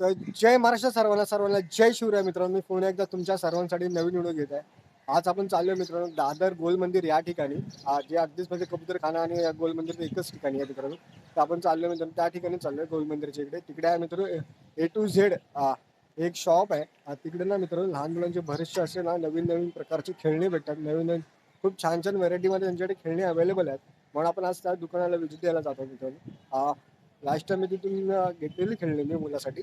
तर जय महाराष्ट्र सर्वांना सर्वांना जय शिवराय मित्रांनो. मी पुन्हा एकदा तुमच्या सर्वांसाठी नवीन व्हिडिओ घेत आहे. आज आपण चाललोय मित्रांनो दादर गोल मंदिर या ठिकाणी. जे अगदीच म्हणजे कबूतरखाना आणि या गोल मंदिर एकच ठिकाणी आहे मित्रांनो. तर आपण चाललोय मित्रांनो त्या ठिकाणी चाललोय गोल मंदिरच्या इकडे. तिकडे आहे मित्रांनो ए टू झेड एक शॉप आहे. तिकडे ना मित्रांनो लहान मुलांचे बरेचसे असे ना नवीन नवीन प्रकारचे खेळणी भेटतात. नवीन नवीन खूप छान छान व्हरायटीमध्ये त्यांच्याकडे खेळणी अवेलेबल आहेत. म्हणून आपण आज त्या दुकानाला व्हिजिट द्यायला जातो मित्रांनो. लास्ट टाइम मी तिथून घेतलेली खेळणी मी मुलासाठी.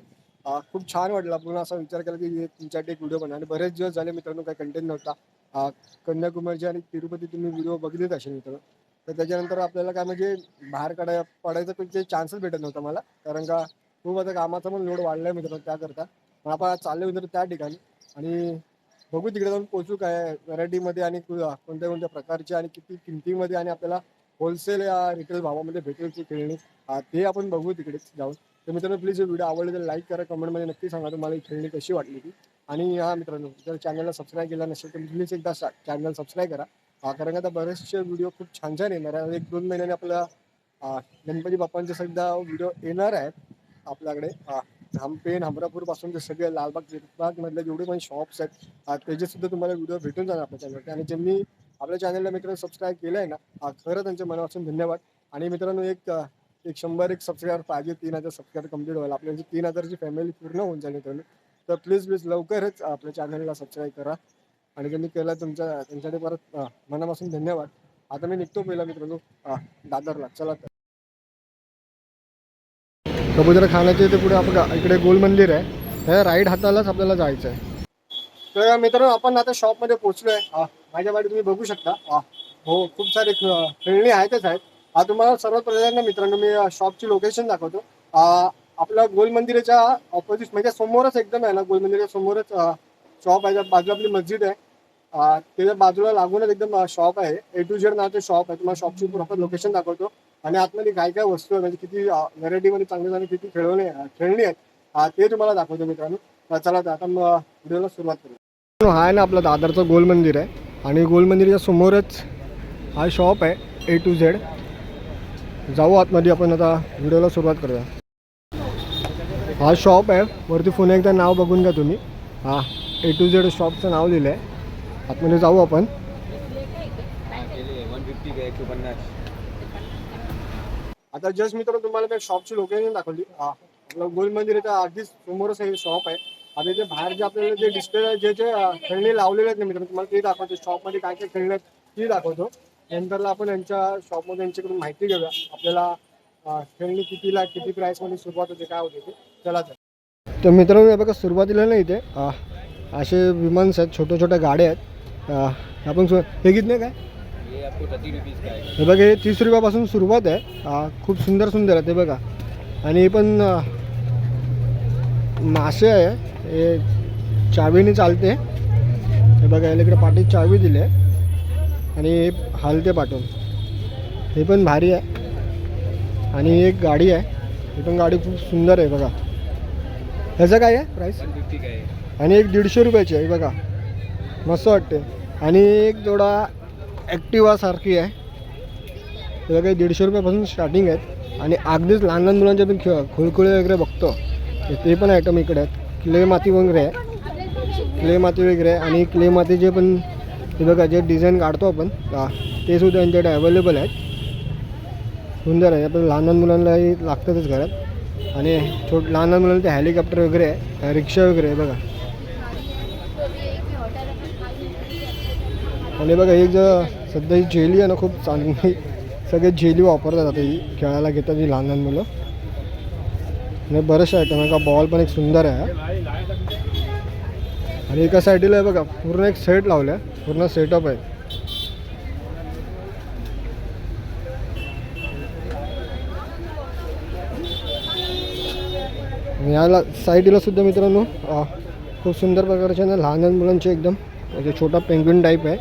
खूप छान वाटलं. पुन्हा असा विचार केला की तुमच्यासाठी एक व्हिडिओ बनवा आणि बरेच दिवस झाले मित्रांनो काही कंटेंट नव्हता. कन्याकुमारीची आणि तिरुपती तुम्ही व्हिडिओ बघितलेच असेल मित्रांनो. तर त्याच्यानंतर आपल्याला काय म्हणजे बाहेर काढाय पडायचं काही चान्सच भेटत नव्हता मला. कारण का खूप आता कामाचा पण लोड वाढलाय मित्रांनो त्याकरता. पण आपण आज चाललो त्या ठिकाणी. आणि बघू तिकडे जाऊन पोचू काय व्हरायटीमध्ये आणि कोणत्या कोणत्या प्रकारचे आणि किती किमतीमध्ये आणि आपल्याला होलसेल या रिटेल भावामध्ये भेटेल ती खेळणी. ते आपण बघू तिकडेच जाऊन. तर मित्रांनो प्लीज व्हिडिओ आवडले तर लाईक करा कमेंटमध्ये नक्की सांगा तुम्हाला ही खेळणी कशी वाटली ती. आणि हा मित्रांनो जर चॅनलला सबस्क्राईब केला नसेल तर प्लीज एकदा चॅनल सबस्क्राईब करा. कारण का आता बरेचसे व्हिडिओ खूप छान छान येणार आहे. एक दोन महिन्याने आपल्या गणपती बाप्पांचे सुद्धा व्हिडिओ येणार आहेत आपल्याकडे. अं, हम्पे ते सगळे लालबाग चिरबाग जेवढे पण शॉप्स आहेत त्याचेसुद्धा त्याचे सुद्धा तुम्हाला व्हिडिओ भेटून जाणार आपल्या चॅनलवरती आणि ज्यांनी आपल्या चॅनलला मित्रांनो सबस्क्राईब केलं आहे ना खरं त्यांच्या मनापासून धन्यवाद. आणि मित्रांनो एक एक शंभर एक सबस्क्राईबर पाहिजे तीन हजार सबस्क्राईबर कंप्लीट व्हायला. आपल्याची म्हणजे तीन हजारची फॅमिली पूर्ण होऊन जाईल मित्रांनो. तर प्लीज प्लीज लवकरच आपल्या चॅनलला सबस्क्राईब करा. आणि त्यांनी केलं तुमच्या त्यांच्यासाठी परत मनापासून धन्यवाद. आता मी निघतो पहिला मित्रांनो. दादरला. चला तर. कबूतर खाण्याचे ते पुढे आपण इकडे गोल मंदिर आहे. त्या राईट हातालाच आपल्याला जायचं आहे तर मित्रांनो आपण आता शॉपमध्ये पोहोचलोय. आहे माझ्या बाजू तुम्ही बघू शकता. हो खूप सारे खेळणी आहेतच आहेत. हा तुम्हाला सर्वात पहिल्यांदा मित्रांनो मी शॉपची लोकेशन दाखवतो. आपल्या गोल मंदिराच्या ऑपोजिट म्हणजे समोरच एकदम आहे ना गोल मंदिराच्या समोरच शॉप आहे. त्या बाजूला आपली मस्जिद आहे. त्याच्या बाजूला लागूनच एकदम शॉप आहे. ए टू झेड नावाचं शॉप आहे. तुम्हाला शॉपची प्रॉपर लोकेशन दाखवतो. आणि आतमध्ये काय काय वस्तू आहे म्हणजे किती व्हरायटीमध्ये चांगले चांगले किती खेळवणे खेळणी आहेत ते तुम्हाला दाखवतो मित्रांनो. चला आता मग व्हिडिओला सुरुवात करू हा आहे ना आपला दादरचं गोल मंदिर आहे. आणि गोल मंदिरच्या समोरच हा शॉप आहे ए टू झेड जाऊ आतमध्ये आपण आता व्हिडिओला सुरुवात करूया. हा शॉप आहे. वरती पुन्हा एकदा नाव बघून घ्या तुम्ही. हा ए टू झेड शॉपचं नाव लिहिलं आहे आतमध्ये जाऊ आपण. आता जस्ट मित्र तुम्हाला त्या शॉपची लोकेशन दाखवली. हा आपलं गोल मंदिराच्या अगदीच समोरच हे शॉप आहे. आता इथे बाहेर जे आपल्याला जे डिस्प्ले जे जे खेळणी लावलेले आहेत ना मित्र तुम्हाला ते दाखवतो. शॉपमध्ये काय काय खेळणी आहेत ती दाखवतो. नंतरला आपण यांच्या शॉपमध्ये यांच्याकडून माहिती घेऊया. आपल्याला खेळणी कितीला किती प्राईसमध्ये सुरुवात होते काय होते ते. चला तर. तर मित्रांनो बघा सुरुवातीला ना इथे. असे विमान्स आहेत छोट्या छोट्या गाड्या आहेत. आपण हे कितने काय? ये आपको थर्टी रुपीज़ का है बघा हे तीस रुपयापासून सुरुवात आहे. आ, खूप सुंदर सुंदर आहे ते बघा. आणि हे पण मासे आहे. हे चावीने चालते. हे बघा याला इकडे पाठीत चावी दिली आहे. आणि हे हलते पाठवून. हे पण भारी आहे. आणि एक गाडी आहे. ही पण गाडी खूप सुंदर आहे बघा. ह्याचं काय आहे प्राईस आणि एक दीडशे रुपयाची आहे बघा. मस्त वाटते. आणि एक जोडा ॲक्टिवासारखी आहे. हे काही दीडशे रुपयापासून स्टार्टिंग आहेत. आणि अगदीच लहान लहान मुलांचे पण खेळ खुळखुळे वगैरे बघतो. ते पण आयटम इकडे आहेत. क्ले माती वगैरे आहे. क्ले माती वगैरे आहे. आणि क्ले मातीचे पण हे बघा जे डिझाईन काढतो आपण ते सुद्धा यांच्याकडे अवेलेबल आहेत. सुंदर आहे. आपल्या लहान लहान मुलांनाही लागतातच घरात. आणि छोट लहान लहान मुलांना ते हेलिकॉप्टर वगैरे आहे रिक्षा वगैरे आहे बघा. आणि बघा एक जर सध्या ही जेली आहे ना खूप चांगली सगळे जेली वापरतात आता ही खेळायला घेतात ही लहान लहान मुलं. आणि बरेचशा आहे. का बॉल पण एक सुंदर आहे आणि एका साईडला आहे बघा पूर्ण एक सेट लावला आहे पूर्ण सेटअप आहे. याला साईडला सुद्धा मित्रांनो खूप सुंदर प्रकारचे ना लहान लहान मुलांचे एकदम म्हणजे छोटा पेंग्विन टाईप आहे.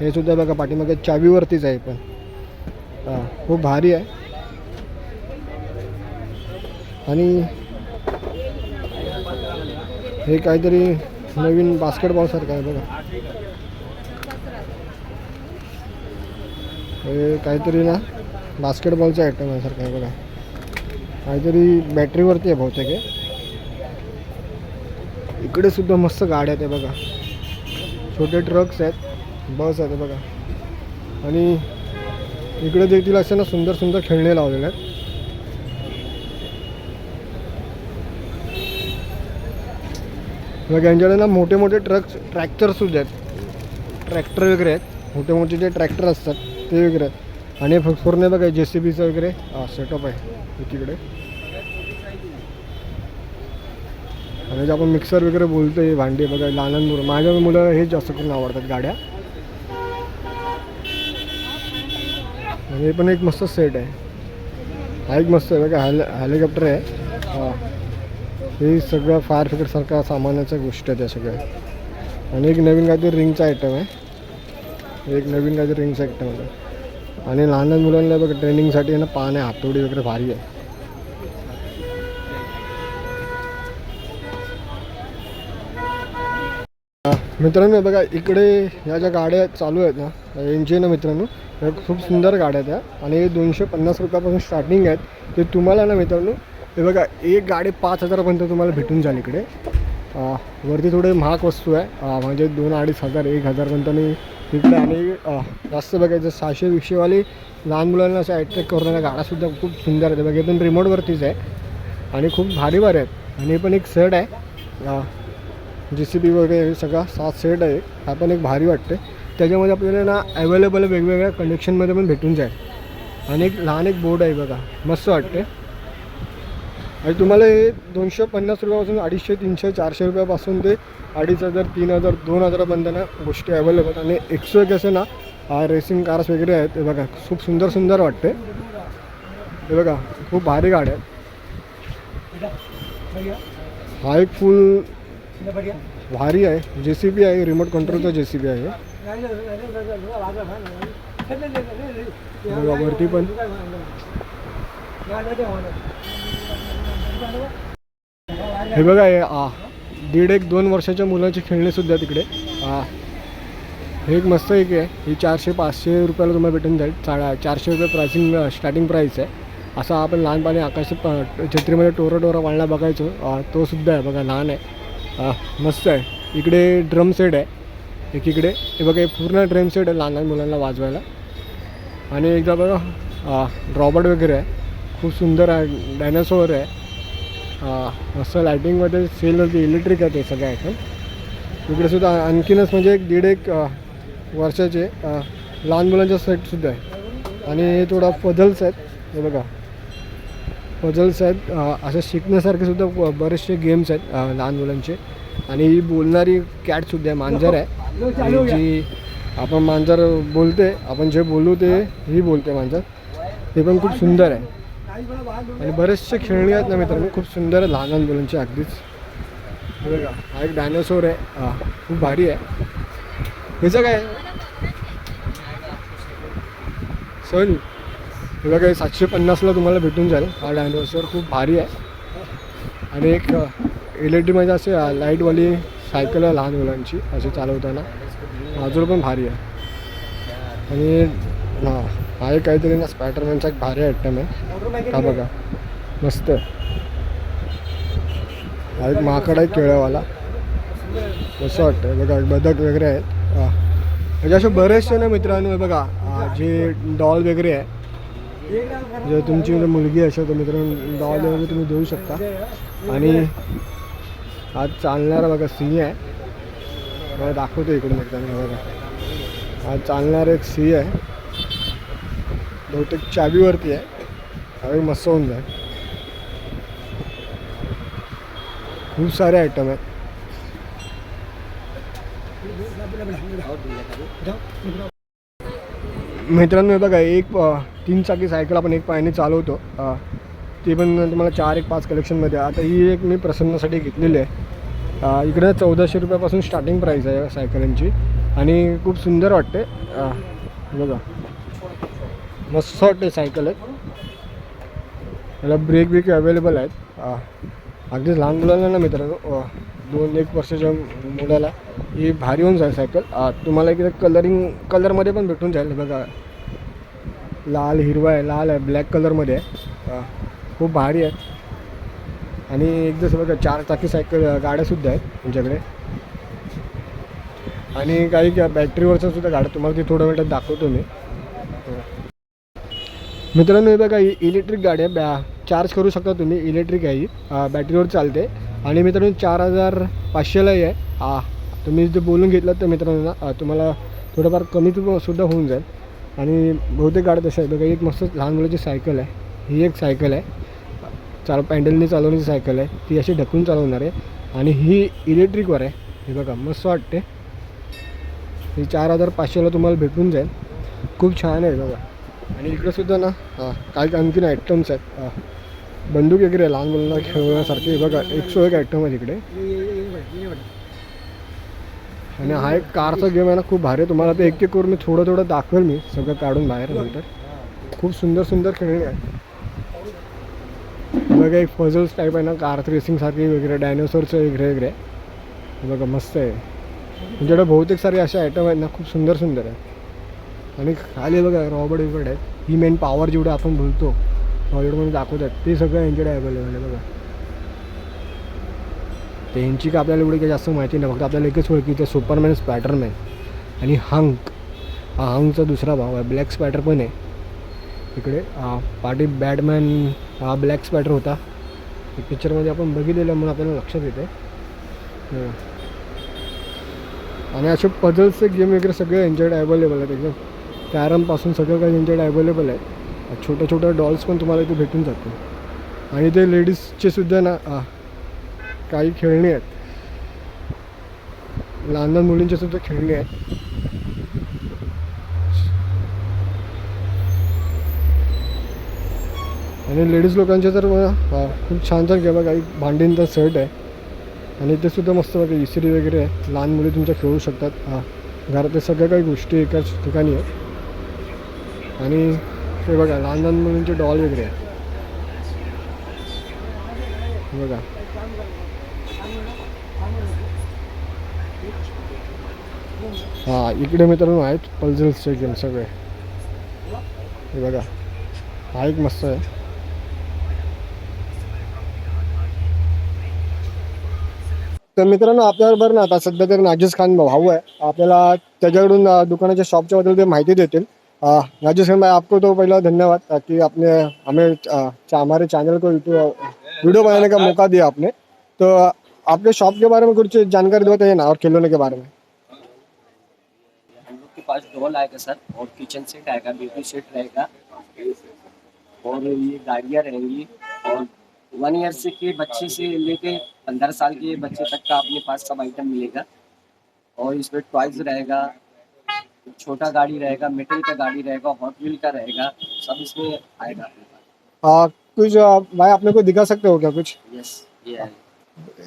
हे सुद्धा बघा पाठीमागे चावीवरतीच आहे पण. हां खूप भारी आहे. आणि हे काहीतरी नवीन बास्केटबॉलसारखं आहे बघा. हे काहीतरी ना बास्केटबॉलचं आयटम आहे सारखं आहे बघा. काहीतरी बॅटरीवरती आहे बहुतेक हे. इकडे सुद्धा मस्त गाड्या आहेत बघा. छोटे ट्रक्स आहेत बस आहेत बघा. आणि इकडे देखील असे ना सुंदर सुंदर खेळणे लावलेले आहेत. मग यांच्याकडे ना मोठे मोठे ट्रक्स ट्रॅक्टरसुद्धा आहेत. ट्रॅक्टर वगैरे आहेत. मोठे मोठे जे ट्रॅक्टर असतात ते वगैरे आहेत. आणि फ- पूर्ण बघा जे सी बीचं वगैरे सेटअप आहे एकीकडे. आणि जे आपण मिक्सर वगैरे बोलतोय भांडी बघा लहान लहान मुलं माझ्या मुलं हेच जास्त करून आवडतात गाड्या. आणि हे पण एक मस्त सेट आहे. हा एक मस्त आहे बघा हेल हेलिकॉप्टर आहे. हां. हे सगळं फायर ब्रिगेडसारख्या सामानाच्या गोष्टी आहेत या सगळ्या. आणि एक नवीन काहीतरी रिंगचा आयटम आहे. एक नवीन काहीतरी रिंगचा आयटम आहे. आणि लहान लहान मुलांना बघा ट्रेनिंगसाठी आहे ना पान आहे हातोडी वगैरे भारी आहे. मित्रांनो बघा इकडे या ज्या गाड्या चालू आहेत ना यांचे ना मित्रांनो ह्या खूप सुंदर गाड्या आहेत आणि दोनशे पन्नास रुपयापासून स्टार्टिंग आहेत. ते तुम्हाला ना मित्रांनो हे बघा एक गाडी पाच हजारापर्यंत तुम्हाला भेटून जाईल इकडे. वरती थोडे महाग वस्तू आहे. म्हणजे दोन अडीच हजार एक हजारपर्यंत मी इकडे आणि जास्त बघायचं सहाशे विषयवाली लहान मुलांना असं ॲट्रॅक्ट करणाऱ्या गाड्यासुद्धा खूप सुंदर आहेत. बघा पण रिमोटवरतीच आहे आणि खूप भारी भारी आहेत. आणि पण एक सेट आहे. जे सी बी वगैरे सगळा सात सेट आहे. हा पण एक भारी वाटते. त्याच्यामध्ये आपल्याला ना अवेलेबल वेगवेगळ्या कंडिशनमध्ये पण भेटून जाईल. आणि एक लहान एक बोर्ड आहे बघा. मस्त वाटते. आणि तुम्हाला हे दोनशे पन्नास रुपयापासून अडीचशे तीनशे चारशे रुपयापासून ते अडीच हजार तीन हजार दोन हजारापर्यंत ना गोष्टी अवेलेबल आणि एकशे एक असे ना रेसिंग कार्स वगैरे आहेत. हे बघा खूप सुंदर सुंदर वाटते हे बघा खूप भारी गाड्या आहेत. हा एक फुल भारी आहे. जे सी बी आहे रिमोट कंट्रोलचा जे सी बी आहे. वरती पण. हे बघा हे दीड एक दोन वर्षाच्या मुलांची खेळणे सुद्धा तिकडे. हे एक मस्त एक आहे. ही चारशे पाचशे रुपयाला तुम्हाला भेटून जाईल. चा चारशे रुपये प्राइसिंग स्टार्टिंग प्राईस आहे. असा आपण लहानपणी आकाश प- छत्रीमध्ये टोरा टोरा वाळणा बघायचो. तो सुद्धा आहे बघा लहान आहे. मस्त आहे. इकडे ड्रम सेट आहे. एकीकडे हे बघा हे पूर्ण ड्रम सेट आहे लहान लहान मुलांना वाजवायला. आणि एकदा बघा रॉबर्ट वगैरे आहे. खूप सुंदर आहे. डायनासोर आहे. असं मस्त सेल होती इलेक्ट्रिक आहे ते सगळे आयटम इकडे सुद्धा आणखीनच म्हणजे एक दीड एक वर्षाचे लहान मुलांचा सेटसुद्धा आहे. आणि हे थोडा पझल्स आहेत. हे बघा. पझल्स आहेत. असं शिकण्यासारखे सुद्धा बरेचसे गेम्स आहेत लहान मुलांचे. आणि ही बोलणारी कॅटसुद्धा आहे. मांजर आहे. आणि जी आपण मांजर बोलते आपण जे बोलू ते ही बोलते मांजर. ते पण खूप सुंदर आहे. आणि बरेचसे खेळणी आहेत ना मित्रांनो खूप सुंदर आहे लहान लहान मुलांची अगदीच. बघा हा एक डायनासोर आहे. हा खूप भारी आहे. ह्याचं काय? सण तुला काही सातशे पन्नासला तुम्हाला भेटून जाईल. हा डायनासोर खूप भारी आहे. आणि एक एल असे लाईटवाली सायकल आहे लहान मुलांची असे चालवताना. बाजूला पण भारी आहे. आणि हां हा एक काहीतरी ना स्पायडरमॅनचा एक भारी आयटम आहे. हा बघा. मस्त. हा एक माकड आहे केळ्यावाला कसं वाटतं बघा बदक वगैरे आहेत. हां. म्हणजे असे बरेचसे ना मित्रांनो बघा जे डॉल वगैरे आहे. जर तुमची जर मुलगी असेल तर मित्रांनो डॉल वगैरे तुम्ही देऊ शकता. आणि आज चालणारा बघा सिंह आहे. मला दाखवतो इकडून मित्रांनो हे बघा. हा चालणारा एक सिंह आहे. बहुतेक चावीवरती आहे. त्यावेळी मस्त होऊन जाईल. खूप सारे आयटम आहेत. मित्रांनो हे बघा एक तीन चाकी सायकल आपण एक पायाने चालवतो. ती पण तुम्हाला चार एक पाच कलेक्शनमध्ये आता ही एक मी प्रसन्नासाठी घेतलेली आहे. इकडे चौदाशे रुपयापासून स्टार्टिंग प्राईस आहे सायकलींची आणि खूप सुंदर वाटते बघा. मस्त वाटते सायकल आहे याला ब्रेक ब्रेक अवेलेबल आहेत. अगदी लहान मुलांना ना मित्रांनो. दोन एक वर्षाच्या मुलाला. ही भारी होऊन जाईल सायकल तुम्हाला इकडे कलरिंग कलरमध्ये पण भेटून जाईल. बघा. लाल हिरवा आहे. लाल आहे. ब्लॅक कलरमध्ये आहे. खूप भारी आहे. आणि एक जसं बघा चार चाकी सायकल गाड्यासुद्धा आहेत तुमच्याकडे. आणि काही बॅटरीवरच्या सुद्धा गाड्या तुम्हाला ते थोड्या वेळात दाखवतो मी. मित्रांनो हे बघा इलेक्ट्रिक गाडी आहे. बॅ चार्ज करू शकता तुम्ही. इलेक्ट्रिक आहे ही. बॅटरीवर चालते. आणि मित्रांनो चार हजार पाचशेलाही आहे. हा तुम्ही जर बोलून घेतलं तर मित्रांनो तुम्हाला थोडंफार कमी सुद्धा होऊन जाईल. आणि बहुतेक गाड्या तशा आहे बघा एक मस्त लहान मुलाची सायकल आहे. ही एक सायकल आहे. चाल पॅन्डलने चालवण्याची सायकल आहे. ती अशी ढकलून चालवणार आहे. आणि ही इलेक्ट्रिकवर आहे. हे बघा मस्त वाटते. ही चार हजार पाचशेला तुम्हाला भेटून जाईल. खूप छान आहे बघा. आणि इकडे सुद्धा ना हां काही आणखीन आयटम्स आहेत. हां. बंदूक वगैरे आहे लहान मुलांना खेळण्यासारखे बघा बघा एकशे एक आयटम आहे तिकडे. आणि हा एक कारचा गेम आहे ना खूप भारी आहे. तुम्हाला ते एक एक करून मी थोडं थोडं दाखवेल मी. सगळं काढून बाहेर नंतर. खूप सुंदर सुंदर खेळणी आहे बघा एक पझल्स टाईप आहे ना कार रेसिंगसारखी वगैरे डायनोसॉरचं वगैरे वगैरे बघा मस्त आहे. तुमच्याकडे बहुतेक सारे असे आयटम आहेत ना खूप सुंदर सुंदर आहे आणि खाली बघा रॉबर्ट बिबर्ट आहेत ही मेन पॉवर जेवढं आपण बोलतो हॉलिवूडमध्ये दाखवतात ते सगळं यांच्याकडे अवेलेबल आहे बघा. ते यांची का आपल्याला एवढी काही जास्त माहिती नाही फक्त आपल्याला एकच ओळखी ते सुपरमॅन स्पॅटरमॅन आणि हंक हा हंकचा दुसरा भाव आहे ब्लॅक स्पॅटर पण आहे. इकडे हा, पाठी बॅटमॅन हा ब्लॅक स्पॅटर होता. पिक्चरमध्ये आपण बघितलेलं म्हणून आपल्याला लक्षात येते आणि असे पझल्सचे गेम वगैरे सगळे यांच्याकडे अवेलेबल आहेत एकदम. कॅरमपासून सगळं काही त्यांच्याकडे अवेलेबल आहे. छोट्या छोट्या डॉल्स पण तुम्हाला इथे भेटून जातील. आणि ते लेडीजचे सुद्धा ना काही खेळणी आहेत. लहान लहान मुलींचे सुद्धा खेळणी आहेत. आणि लेडीज लोकांचे तर खूप छान छान किंवा काही भांडींचा सेट आहे. आणि ते सुद्धा मस्त बघा इस्त्री वगैरे आहे लहान मुली तुमच्या खेळू शकतात. हा घरातल्या सगळ्या काही गोष्टी एकाच ठिकाणी आहेत. आणि हे बघा लहान लहान मुलींचे डॉल वगैरे आहेत. बघा. हा इकडे मित्रांनो आहेत पल्झल्सचे गेम सगळे. हे बघा. हा एक मस्त आहे. तर मित्रांनो आपल्याबरोबर ना आता सध्या तर नाजिस खान भाऊ आहे. आपल्याला त्याच्याकडून दुकानाच्या शॉपच्या बद्दल ते माहिती देतील. नाजिस खान भाई आपको तो पहला धन्यवाद कि आपने हमें चा- हमारे चैनल को वीडियो बनाने का मौका दिया आपने। तो आपके शॉप के बारे में कुछ जानकारी दो है ना, और खिलौने के बारे में। हम लोग के पास डॉल आएगा सर, और किचन सेट आएगा बेबी सेट रहेगा। और ये गाड़ियाँ रहेंगी, और वन ईयर से के बच्चे से लेके पंद्रह साल के बच्चे तक का अपने पास सब आइटम मिलेगा। और इसमें टॉयज रहेगा छोटा गाड़ी रहेगा मेटल का गाड़ी रहेगा हॉट व्हील का रहेगा सब इसमें आएगा अपने अं, कुछ अं, भाई आपने को दिखा सकते हो क्या कुछ? यस ये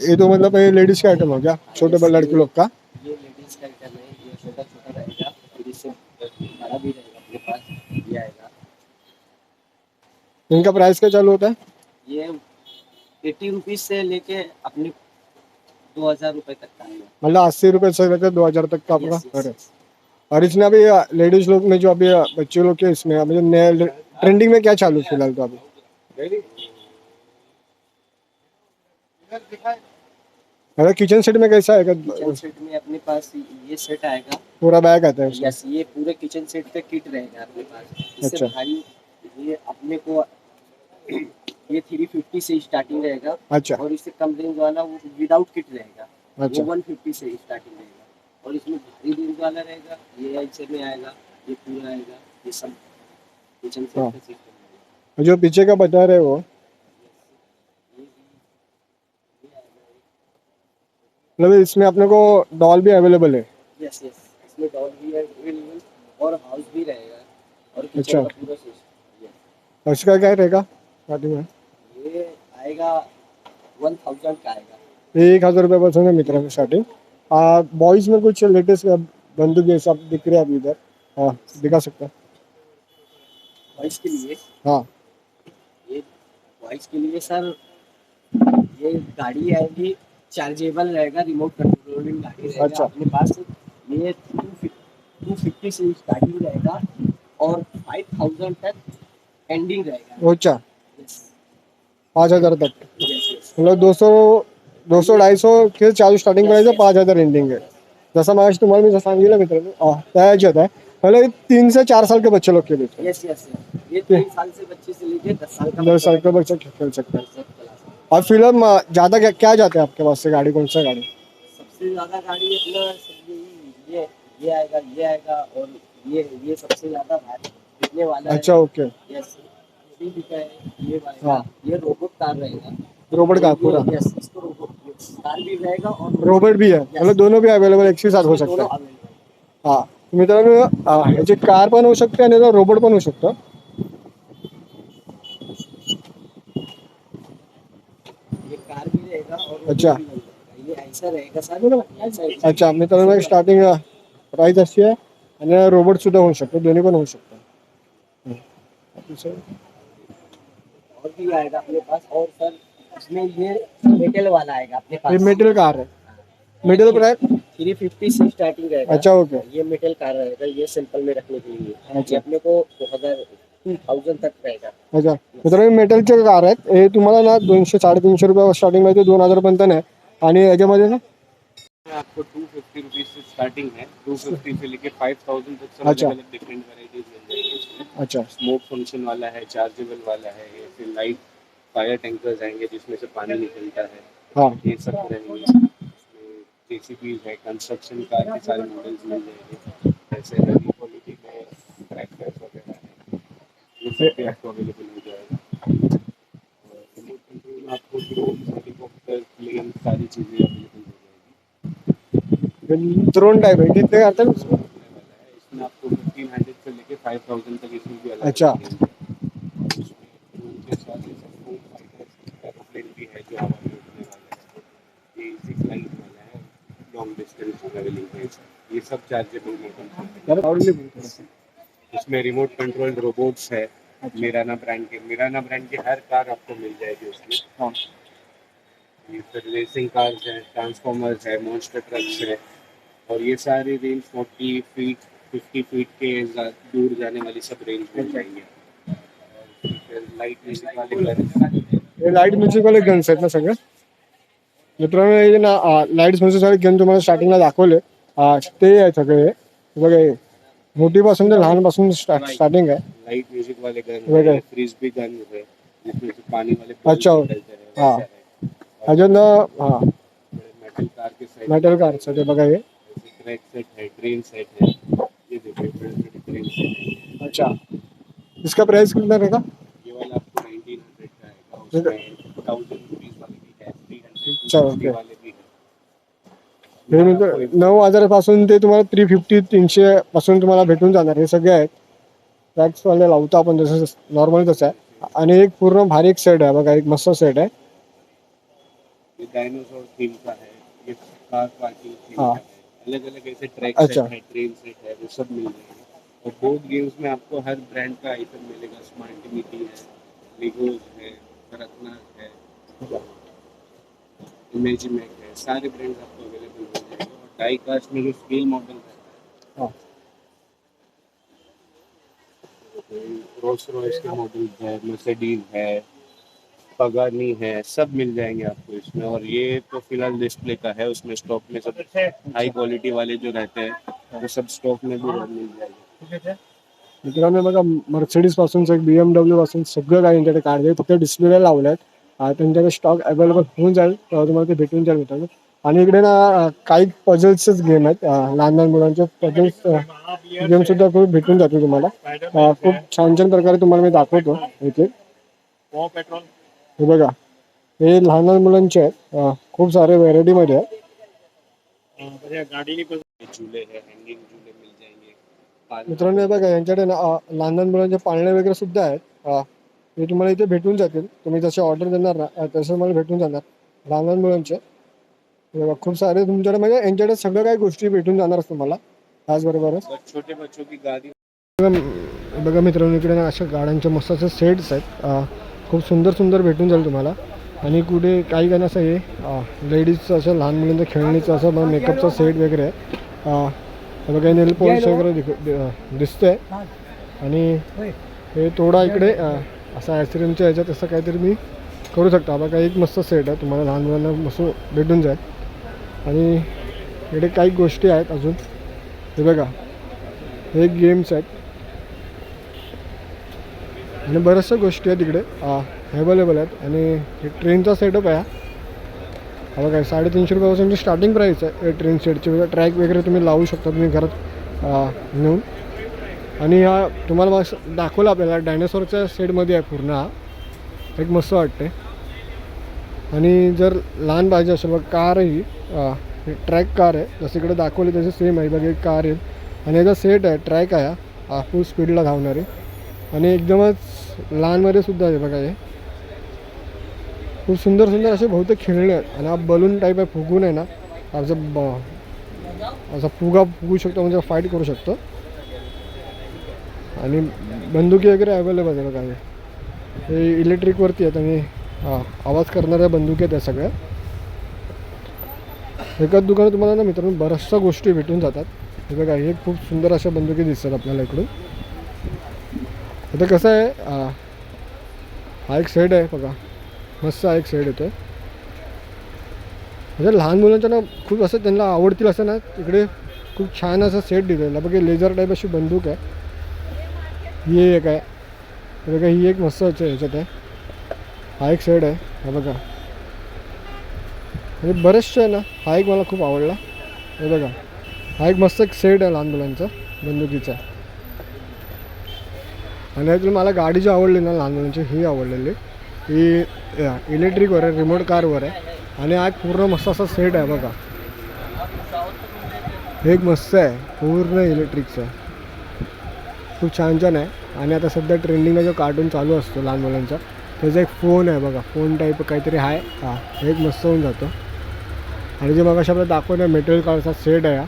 ये तो मतलब ये लेडीज़ का आइटम हो गया छोटे बड़े लड़के लोग का? ये लेडीज़ का आइटम है ये छोटा छोटा रहेगा फिर इससे बड़ा भी रहेगा अपने पास ये आएगा। इनका प्राइस क्या चालू होता है? ये एटी रुपीज़ से लेके अपने दो हज़ार रुपए तक का मतलब अस्सी रुपए से लेकर दो हज़ार तक का आपका और इसमें अभी लेडीज़ लोग में जो अभी बच्चों लोग के इसमें अभी नए ट्रेंडिंग में क्या चालू फ़िलहाल तो अभी? अगर किचन सेट में कैसा है किचन सेट में अपने पास ये सेट आएगा। पूरा बैग आता है यस ये पूरे किचन सेट पे किट रहेगा अपने पास। इससे अच्छा। भारी ये अपने को ये थ्री फिफ्टी से स्टार्टिंग रहेगा। अच्छा। और इससे कम रेंज वाला वो विदाउट किट रहेगा। अच्छा। वो वन फिफ्टी से स्टार्टिंग रहेगा। और इसमें भारी रेंज वाला रहेगा ये ऐसे में आएगा ये पूरा आएगा ये सब। किचन सेट हाँ। का सिस्टम जो पीछे का बता रहे हो मतलब इसमें अपने को डॉल भी अवेलेबल है? यस यस इसमें डॉल भी है available और हाउस भी रहेगा और अच्छा। किचन का पूरा सिस्टम इसका क्या रहेगा? स्टार्टिंग में? ये आएगा वन थाउज़ेंड का आएगा। एक हज़ार रुपये पासून है मित्रांनो स्टार्टिंग बॉयज़ में कुछ लेटेस्ट बंदूक ये सब दिख रहे हैं अभी इधर। हाँ दिखा सकते हैं। वॉइस के लिए? हाँ। ये वॉइस के लिए सर ये गाड़ी आएगी चार्जेबल रहेगा रिमोट कंट्रोलिंग गाड़ी रहेगा। अच्छा। अपने पास ये टू फिफ्टी से स्टार्टिंग रहेगा और फाइव थाउज़ेंड तक एंडिंग रहेगा। अच्छा। पाँच हज़ार तक। मतलब दो सौ दो सौ ढाई सौ के चालू स्टार्टिंग करायचं पाच हज़ार एंडिंग आहे जसं मागाशी तुम्हाला मी जसं सांगितलं मित्रांनो अं, त्या ह्याच्यात आहे तीन से चार साल के बच्चे लोग के लिए थे यस यस ये तीन साल से बच्चे से लेके दस साल का दस साल के बच्चे खेल सकते हैं। और फ़िल्म अं, ज़्यादा क्या, क्या जाते हैं आपके पास से गाड़ी? कौन सा गाड़ी? सबसे ज़्यादा गाड़ी अपना ये ये आएगा ये आएगा और ये ये सबसे ज़्यादा बिकने वाला अच्छा ओके। यस ये बिका है ये हाँ। रोबोट कार रहेगा। रोबोट का पूरा। यस इसको रोबोट कार भी रहेगा और रोबोट भी है मतलब दोनों भी अवेलेबल एक ही साथ हो सकता दोनों है हा मित्रांनो अं, ह्याची कार पण होऊ शकते आणि रोबोट पण होऊ शकतं है। ये कार भी रहेगा और robot अच्छा। भी रहेगा। ये ऐसा रहेगा सर ऐसा ऐसा अच्छा मित्रांनो स्टार्टिंग प्राइस अशी आहे आणि रोबोट सुद्धा होऊ शकतो दोन्ही पण होऊ शकतं हम्म. और भी आएगा अपने पास और सर इसमें ये मेटल वाला आएगा अपने हे। पास मेटल कार आहे मेटल प्राइस थ्री फिफ्टी से स्टार्टिंग रहेगा। अच्छा ओके ये मेटल कार रहेगा ये सिंपल में रखने के लिए। अच्छा। अपने को दो हज़ार थाउज़ेंड तक रहेगा। अच्छा मित्रांनो मेटलचे कार आहेत हे। तुम्हाला ना दोनशे साडेतीनशे रुपये स्टार्टिंग मध्ये दोन हज़ार पर्यंत नाही. आणि याच्यामध्ये ना? आपको टू फिफ्टी रुपीज़ से स्टार्टिंग है टू फिफ्टी से लेके फाइव थाउज़ेंड तक सब अच्छा। अलग अलग डिफरेंट वेराइटीज मिल जाएँगी अच्छा. स्मोक फ़ंक्शन वाला है चार्जेबल वाला है या फिर लाइट फायर टैंकर्स आएँगे जिसमें से पानी निकलता है। हाँ। ये सब रहेंगे जेसीबीज है कंस्ट्रक्शन कार के सारे मॉडल्स मिल जाएँगे। जैसे हेवी क्वालिटी में ट्रैक्टर्स वगैरह है। ये सब आपको अवेलेबल हो जाएगा। और remote control में आपको ड्रोन हेलीकॉप्टर प्लेन सारी चीज़ें अवेलेबल हो जाएगी ड्रोन टाइप आहे कितने आता है। उसमें? इसमें आपको फिफ्टीन हंड्रेड से लेके फाइव थाउज़ेंड तक इसमें भी अच्छा। अलग रहेंगे। और इसमें drone के साथ ये सब foam fighters, aeroplane भी है जो हवा में उड़ने वाला है ये इजी फ़्लाइट वाला है डिस्टेंस ट्रैवलिंग है ये सब चार्जेबल हैं थोडंसं. इसमें रिमोट कंट्रोल रोबोट्स है मिराना ब्रांड के। मिराना ब्रांड की हर कार आपको मिल जाएगी उसमें। हाँ। ये फिर रेसिंग कार्स हैं ट्रांसफॉर्मर्स है मॉन्स्टर ट्रक्स है। और ये सारी range forty feet fifty feet के जा- दूर जाने वाली सब रेंज मिल जाएँगे। लाइट म्यूज़िक वाले हे म्युझिक वाले गन्स आहेत ना सगळे मित्रांनो हे ना लाइट म्युझिक वाले गन तुम्हाला स्टार्टिंगला दाखवले. ते आहे सगळे. बघा हे मोठीपासून ते लहानपासून स्टार्टिंग आहे. लाइट म्यूजिक वाले गन फ्रीज भी गन पानी वाले अच्छा, हैं। अजून हा. मेटल कार के साइड मेटल कारचं ते बघा हे. ट्रैक सेट है ट्रेन सेट है ये देखिए ट्रेन सेट अच्छा. इसका प्राइस कितना रहेगा ये वाला आपको नाइनटीन हंड्रेड का आएगा अच्छा, हे। म्हणजे नऊ हजारापासून ते तुम्हाला थ्री फिफ्टी तीनशे पासून तुम्हाला भेटून जाणार हे सगळे आहेत. टॅक्स वाले लावतो आपण जसं नॉर्मल तसं आहे. आणि एक पूर्ण भारी एक सेट आहे बघा एक मस्त सेट आहे. ये डायनासोर थीम का है ये कार पार्किंग थीम हाँ। का है अलग अलग ऐसे ट्रैक अच्छा। सेट है ट्रेन सेट है वो सब मिल जाएँगे. और बोर्ड गेम्स में आपको हर ब्रांड का आइटम मिलेगा स्मार्ट है लिगोज है रत्ना है। इमेजिमेक है। सारे ब्रांड आपको अवेलेबल हो जाएँगे। और डाई कास्ट में जो स्केल मॉडल है। हाँ। रोल्स रॉयस के मॉडल है मर्सिडीज है पगानी है सब मिल जाएँगे आपको इसमें। और ये तो फ़िलहाल डिस्प्ले का है उसमें स्टॉक में सब हाई क्वालिटी वाले जो रहते हैं वो सब स्टॉक में भी मिल जाएँगे। मित्रांनो बघा मर्सिडीज पासून एक बीएमडब्ल्यू पासून सगळं काही त्यांच्याकडे कार्ड आहे फक्त डिस्प्लेला लावल्यात. तुमच्याकडे त्यांच्याकडे स्टॉक अवेलेबल होऊन जाईल तेव्हा तुम्हाला ते भेटून जाईल मित्रांनो. आणि इकडे ना काही पझल्सच गेम आहेत. लहान लहान मुलांचे पझल्स गेम सुद्धा खूप भेटून जातील तुम्हाला. खूप छान छान प्रकारे तुम्हाला मी दाखवतो इथे. हे बघा हे लहान लहान मुलांचे आहेत. खूप सारे व्हेरायटीमध्ये आहेत. मित्रांनो बघा यांच्याकडे ना लहान लहान मुलांचे पाळणे वगैरे सुद्धा आहेत. ते तुम्हाला इथे भेटून जातील. तुम्ही जसे ऑर्डर देणार ना तसे मला भेटून जाणार. लहान लहान मुलांचे खूप सारे तुमच्याकडे म्हणजे यांच्याकडे सगळ्या काही गोष्टी भेटून जाणारच तुम्हाला. त्याचबरोबरच. छोटे बच्चों की गाड़ी. बघा मित्रांनो इकडे ना अशा गाड्यांचे मस्त असे सेट्स आहेत. खूप सुंदर सुंदर भेटून जाईल तुम्हाला. आणि कुठे काही काही असं हे लेडीजचं असं लहान मुलांचं खेळणीचं असं मग मेकअपचं सेट वगैरे आहे. बघा नेल पॉलिश वगैरे दिसतंय. आणि हे थोडा इकडे असं आईस्क्रीमच्या ह्याच्यात असं काहीतरी मी करू शकता. बघा एक मस्त सेट आहे. तुम्हाला लहान मुलांना मस्त भेटून जाईल. आणि इकडे काही गोष्टी आहेत अजून. हे बघा. हे गेम्स आहेत. आणि बऱ्याचशा गोष्टी आहेत इकडे. अवेलेबल आहेत. आणि हे ट्रेनचा सेटअप आहे हा. बघा साडेतीनशे रुपयापासून स्टार्टिंग प्राईस आहे. ट्रेन सेटची ट्रॅक वगैरे तुम्ही लावू शकता. तुम्ही घरात नेऊन. आणि हा तुम्हाला मग दाखवलं आपल्याला डायनासॉरच्या सेटमध्ये आहे पूर्ण हा. एक मस्त वाटते आणि जर लहान पाहिजे असेल बघ कार ही. ट्रॅक कार आहे. जसं इकडे दाखवली तशी सेम आहे. बघ एक कार आहे आणि याचा सेट आहे ट्रॅक आहे हा. फुल स्पीडला धावणारे आणि एकदमच लहानमध्ये सुद्धा आहे बघा हे. खूप सुंदर सुंदर असे बहुतेक खेळणे आहेत. आणि हा बलून टाईप आहे फुगून आहे ना. असं ब असा फुगा फुगू शकतो म्हणजे फाईट करू शकतो. आणि बंदुकी वगैरे अवेलेबल आहे बघा हे. हे इलेक्ट्रिकवरती आहेत आणि हां आवाज करणाऱ्या बंदुकी आहेत या सगळ्या. एकाच दुकानात तुम्हाला ना मित्रांनो बऱ्याचशा गोष्टी भेटून जातात. हे बघा हे खूप सुंदर अशा बंदुकी दिसतात आपल्याला इकडून. आता कसं आहे हा एक सेट आहे बघा. मस्त हा एक सेट येतो म्हणजे लहान मुलांच्या ना खूप असं त्यांना आवडतील असं ना इकडे खूप छान असं सेट दिलेला बघा लेझर टाईप अशी बंदूक आहे. ही एक आहे हे बघा ही एक मस्त याच्या- ह्याच्यात आहे हा एक सेट आहे हा बघा। म्हणजे बरेचसे आहे ना हा एक मला खूप आवडला. हे बघा हा एक मस्त एक सेट आहे लहान मुलांचा बंदुकीचा. आणि यातून मला गाडी जी आवडली ना लहान मुलांची ही आवडलेली. ही इलेक्ट्रिकवर आहे रिमोट कारवर आहे. आणि हा एक पूर्ण मस्त असा सेट आहे बघा. एक मस्त आहे पूर्ण इलेक्ट्रिकचं खूप छान छान आहे. आणि आता सध्या ट्रेंडिंगला जो कार्टून चालू असतो लहान मुलांचा त्याचा एक फोन आहे बघा. फोन टाईप काहीतरी आहे. हा हे एक मस्त होऊन जातो. आणि जे मग आपल्याला दाखवलं मेटल कारचा सेट आहे हा.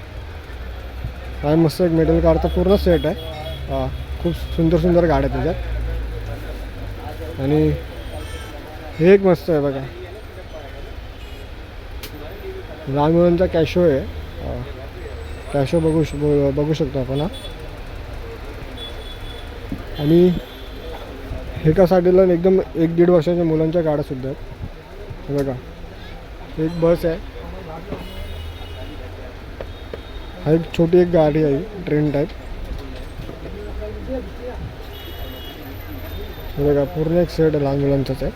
काय मस्त एक मेटल कारचा पूर्ण सेट आहे. हा खूप सुंदर सुंदर गाड्या आहे त्याच्यात. आणि हे एक मस्त आहे बघा. लहान मुलांचा कॅशो आहे. कॅशो बघू श बघू शकतो आपण हा. आणि एका साईडला एकदम एक दीड वर्षाच्या मुलांच्या गाड्यासुद्धा आहेत. हे बघा. एक बस आहे. हा एक छोटी एक गाडी आहे ट्रेन टाईप हे बघा पूर्ण एक सेट लहान मुलांचाच आहे.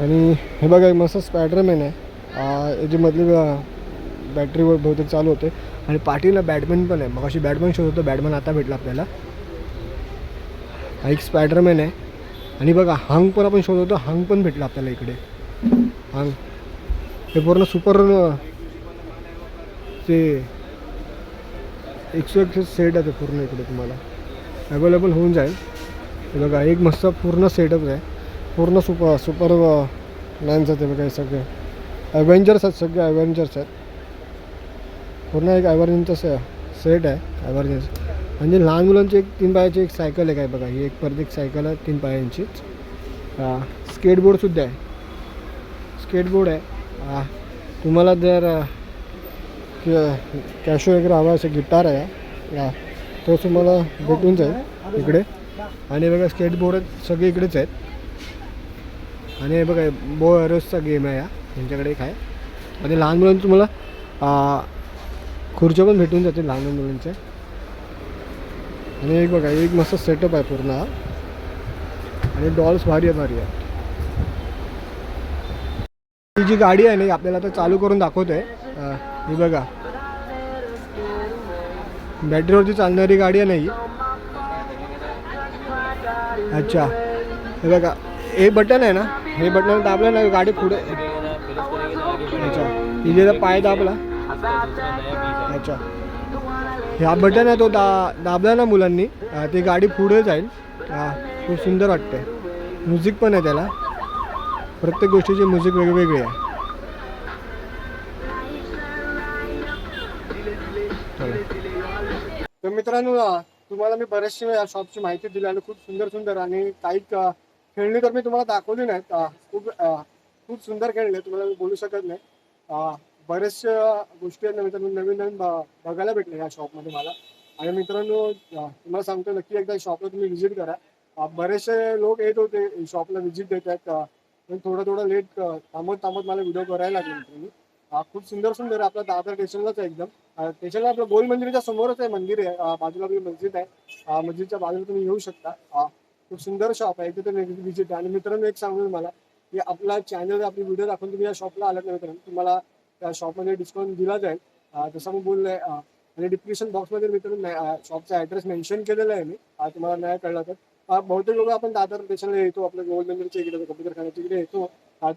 आणि हे बघा एक मस्त स्पायडरमॅन आहे. याची मधली बॅटरीवर बहुतेक चालू होते. आणि पाठीला बॅटमॅन पण आहे. मग अशी बॅटमॅन शोध होतो बॅटमॅन आता भेटला आपल्याला. हा एक स्पायडरमॅन आहे. आणि बघा हंग पण आपण शोधतो हंग पण भेटला आपल्याला इकडे. हंग. हे पूर्ण सुपर ते एकशे एकशे सेट आहे ते पूर्ण इकडे तुम्हाला. अवेलेबल होऊन जाईल. हे बघा एक मस्त पूर्ण सेटअप आहे. पूर्ण सुपर सुपर मॅनचं ते बघा हे सगळे. ॲव्हेंजर्स आहेत सगळे ॲव्हेंजर्स आहेत. पूर्ण एक ॲव्हर्जनचा से सेट आहे ॲव्हर्जन्स म्हणजे लहान मुलांची एक तीन पायाची एक सायकल आहे काय बघा ही एक परत एक सायकल आहे तीन पायांचीच. स्केटबोर्डसुद्धा आहे. स्केटबोर्ड आहे. तुम्हाला जर कॅशो वगैरे हवा असं गिटार आहे तो तुम्हाला भेटून जाईल इकडे. आणि बघा स्केटबोर्ड सगळे इकडेच आहेत. आणि बघा बो एरोसचा गेम आहे या यांच्याकडे एक आहे. आणि लहान मुलांचं तुम्हाला खुर्च्या पण भेटून जातील लहान लहान मुलांच्या आणि एक बघा एक मस्त सेटअप आहे पूर्ण हा. आणि डॉल्स भारी आहे भारी आहे. ही जी गाडी आहे ना आपल्याला आता चालू करून दाखवते ही बघा. बॅटरीवरती चालणारी गाडी आहे नाही अच्छा. हे बघा हे बटन आहे ना हे बटन दाबलं ना गाडी पुढे अच्छा. इथे पाय दाबला. अच्छा. ह्या बटन आहे तो दा दाबला ना मुलांनी ती गाडी पुढे जाईल. हा खूप सुंदर वाटते म्युझिक पण आहे त्याला. प्रत्येक गोष्टीची म्युझिक वेगवेगळी आहे. तर मित्रांनो तुम्हाला मी बरेचशी या शॉपची माहिती दिली आणि खूप सुंदर सुंदर आणि काही खेळणी तर मी तुम्हाला दाखवली नाहीत. खूप खूप सुंदर खेळले तुम्हाला मी बोलू शकत नाही. बऱ्याचशा गोष्टी आहेत ना मित्रांनो नवीन नवीन ब- बघायला भेटल्या या शॉपमध्ये मला. आणि मित्रांनो तुम्हाला सांगतो नक्की एकदा शॉपला तुम्ही व्हिजिट करा. बरेचसे लोक येत होते शॉपला व्हिजिट देतात. आहेत पण थोडं थोडं लेट थांबत थांबत मला व्हिडिओ करायला लागले मित्रांनो. खूप सुंदर सुंदर आहे. आपला दादर स्टेशनलाच आहे एकदम. स्टेशनला आपलं गोल मंदिराच्या समोरच आहे मंदिर आहे. बाजूला आपली मस्जिद आहे. मस्जिदच्या बाजूला तुम्ही येऊ शकता. खूप सुंदर शॉप आहे. तिथे व्हिजिट आहे आणि मित्रांनो एक सांगून मला की आपला चॅनल आपली व्हिडिओ दाखवून तुम्ही या शॉपला आलात ना मित्रांनो तुम्हाला त्या शॉपमध्ये डिस्काउंट दिला जाईल. तसं मी बोललो आहे आणि डिस्क्रिप्शन बॉक्समध्ये मित्रांनो शॉपचा ॲड्रेस मेन्शन केलेला आहे मी. तुम्हाला नाही कळलं तर. बहुतेक लोक आपण दादर स्टेशनला येतो आपल्या गोल मंदिरच्या इकडे कम्प्युटर खाण्याच्या इकडे येतो.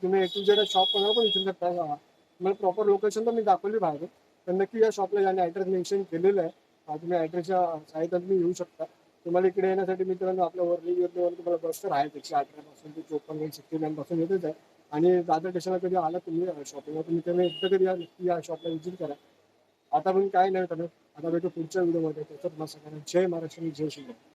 तुम्ही एक टू शॉप कोणाला पण विचारू शकता. तुम्हाला प्रॉपर लोकेशन तर मी दाखवली बाहेर. तर नक्की या शॉपला ज्याने ॲड्रेस मेन्शन केलेलं आहे तुम्ही ॲड्रेसच्या साहित्यात तुम्ही येऊ शकता. तुम्हाला इकडे येण्यासाठी मित्रांनो आपल्या वरली वर तुम्हाला बस तर आहे एकशे अठरापासून ते चोपन्न सिक्स्टी नाईनपासून येतच आहे. आणि दादर स्टेशनला कधी आला तुम्ही? शॉपिंगला तुम्ही त्याने एकदा कधी या नक्की या शॉपला विजिट करा. आता पण काय नाही तर आता. भेटू पुढच्या व्हिडिओमध्ये त्याच्यात मला सगळ्यांना जय महाराष्ट्र जय शिवराय